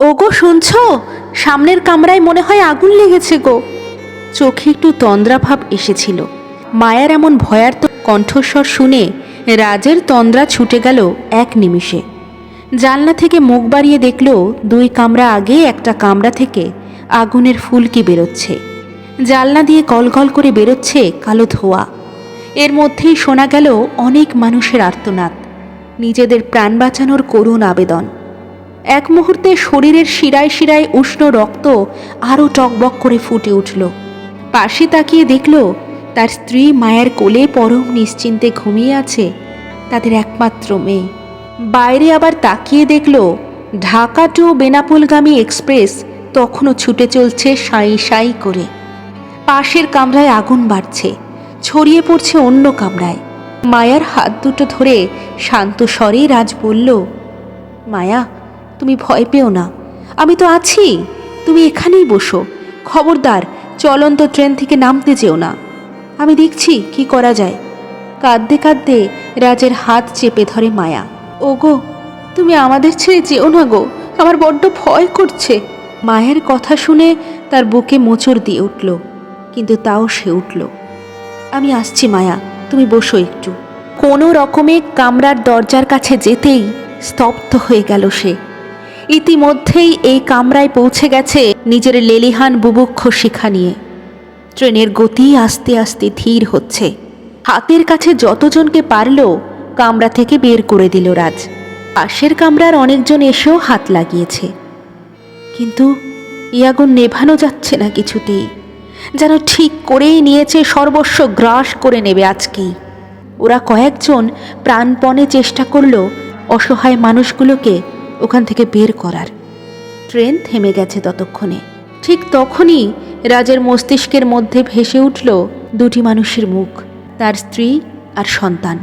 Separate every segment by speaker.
Speaker 1: ওগো, শুনছ? সামনের কামরায় মনে হয় আগুন লেগেছে গো। চোখে একটু তন্দ্রাভাব এসেছিল। মায়ার এমন ভয়ার্ত কণ্ঠস্বর শুনে রাজের তন্দ্রা ছুটে গেল এক নিমিষে। জানলা থেকে মুখ বাড়িয়ে দেখল দুই কামরা আগে একটা কামরা থেকে আগুনের ফুলকি বেরোচ্ছে। জানলা দিয়ে গলগল করে বেরোচ্ছে কালো ধোয়া। এর মধ্যেই শোনা গেল অনেক মানুষের আর্তনাদ। নিজেদের প্রাণ বাঁচানোর করুণ আবেদন। এক মুহূর্তে শরীরের শিরায় শিরায় উষ্ণ রক্ত আরও টকবক করে ফুটে উঠল। পাশে তাকিয়ে দেখল, তার স্ত্রী মায়ের কোলে পরম নিশ্চিন্তে ঘুমিয়ে আছে, তাদের একমাত্র মেয়ে। বাইরে আবার তাকিয়ে দেখল, ঢাকা টু বেনাপোলগামী এক্সপ্রেস তখনও ছুটে চলছে সাঁই সাঁই করে। পাশের কামরায় আগুন বাড়ছে, ছড়িয়ে পড়ছে অন্য কামরায়। মায়ার হাত দুটো ধরে শান্ত স্বরে রাজ বলল, মায়া তুমি ভয় পেও না। আমি তো আছি। তুমি এখানেই বসো। খবরদার, চলন্ত ট্রেন থেকে নামতে যেও না। আমি দেখছি কি করা যায়। কাঁদতে কাঁদতে রাজের হাত চেপে ধরে মায়া। ওগো, তুমি আমাদের ছেড়ে যেও না গো। আমার বড্ড ভয় করছে। মায়ের কথা শুনে তার বুকে মোচড় দিয়ে উঠল, কিন্তু তাও সে উঠল। আমি আসছি মায়া, তুমি বসো একটু। কোনো রকমে কামরার দরজার কাছে যেতেই স্তব্ধ হয়ে গেল সে। ইতিমধ্যেই এই কামরায় পৌঁছে গেছে নিজের লেলিহান বুভুক্ষ শিখা নিয়ে। ট্রেনের গতি আস্তে আস্তে ধীর হচ্ছে। হাতের কাছে যতজনকে পারল, কামরা থেকে বের করে দিল রাজ। পাশের কামরার অনেকজন এসেও হাত লাগিয়েছে। কিন্তু এই আগুন নেভানো যাচ্ছে না কিছুতেই। যেন ঠিক করেই নিয়েছে সর্বস্ব গ্রাস করে নেবে আজকেই। ওরা কয়েকজন প্রাণপণে চেষ্টা করল অসহায় মানুষগুলোকে ওখান থেকে বের করার। ট্রেন থেমে গেছে ততক্ষণে। ঠিক তখনই রাজের মস্তিষ্কের মধ্যে ভেসে উঠল দুটি মানুষের মুখ, তার স্ত্রী আর সন্তান।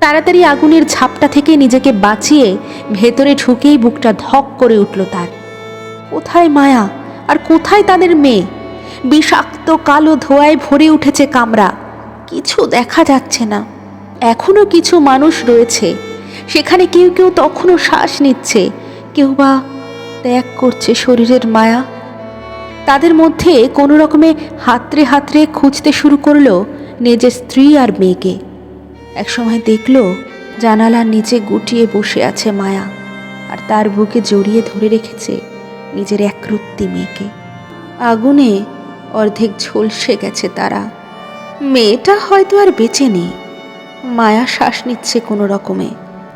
Speaker 1: তাড়াতাড়ি আগুনের ঝাপটা থেকে নিজেকে বাঁচিয়ে ভেতরে ঢুকেই বুকটা ধক করে উঠল তার। কোথায় মায়া? আর কোথায় তাদের মেয়ে? বিষাক্ত কালো ধোঁয়ায় ভরে উঠেছে কামরা। কিছু দেখা যাচ্ছে না। এখনও কিছু মানুষ রয়েছে। সেখানে কেউ কেউ তখনও শ্বাস নিচ্ছে। কেউ বা ত্যাগ করছে শরীরের মায়া। তাদের মধ্যে কোনো রকমে হাতড়ে হাতড়ে খুঁজতে শুরু করল নিজের স্ত্রী আর মেয়েকে। একসময় দেখল জানালার নিচে গুটিয়ে বসে আছে মায়া আর তার বুকে জড়িয়ে ধরে রেখেছে নিজের একরত্তি মেয়েকে। আগুনে অর্ধেক ঝলসে গেছে তারা। মেয়েটা হয়তো আর বেঁচে নেই। মায়া শ্বাস নিচ্ছে কোনো রকমে।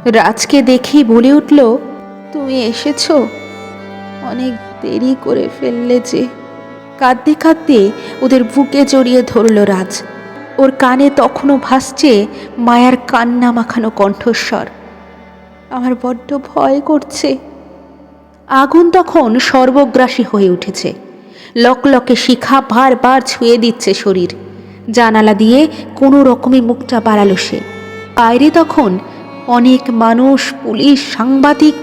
Speaker 1: রাজকে দেখেই বলে উঠল, তুমি এসেছ? অনেক দেরি করে ফেললে যে। কাঁদতে কাঁদতে ওদের বুকে জড়িয়ে ধরল রাজ। ওর কানে তখনও ভাসছে মায়ার কান্না মাখানো কণ্ঠস্বর। আমার বড্ড ভয় করছে। আগুন তখন সর্বগ্রাসী হয়ে উঠেছে। লকলকে শিখা বারবার ছুঁয়ে দিচ্ছে শরীর। জানালা দিয়ে কোনো রকমে মুখটা বাড়ালো সে। বাইরে তখন অনেক মানুষ, পুলিশ, সাংবাদিক,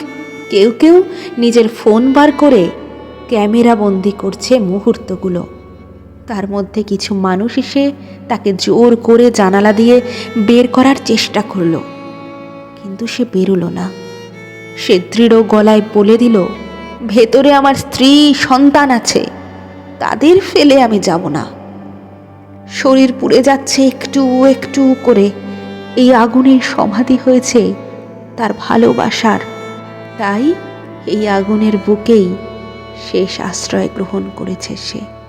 Speaker 1: কেউ কেউ নিজের ফোন বার করে ক্যামেরা বন্দি করছে মুহূর্তগুলো। তার মধ্যে কিছু মানুষ এসে তাকে জোর করে জানালা দিয়ে বের করার চেষ্টা করল। কিন্তু সে বেরোলো না। সে দৃঢ় গলায় বলে দিল, ভেতরে আমার স্ত্রী, সন্তান আছে। তাদের ফেলে আমি যাব না। শরীর পুড়ে যাচ্ছে একটু একটু করে। এই আগুনের সমাধি হয়েছে তার ভালোবাসার। তাই এই আগুনের বুকেই শেষ আশ্রয় গ্রহণ করেছে সে।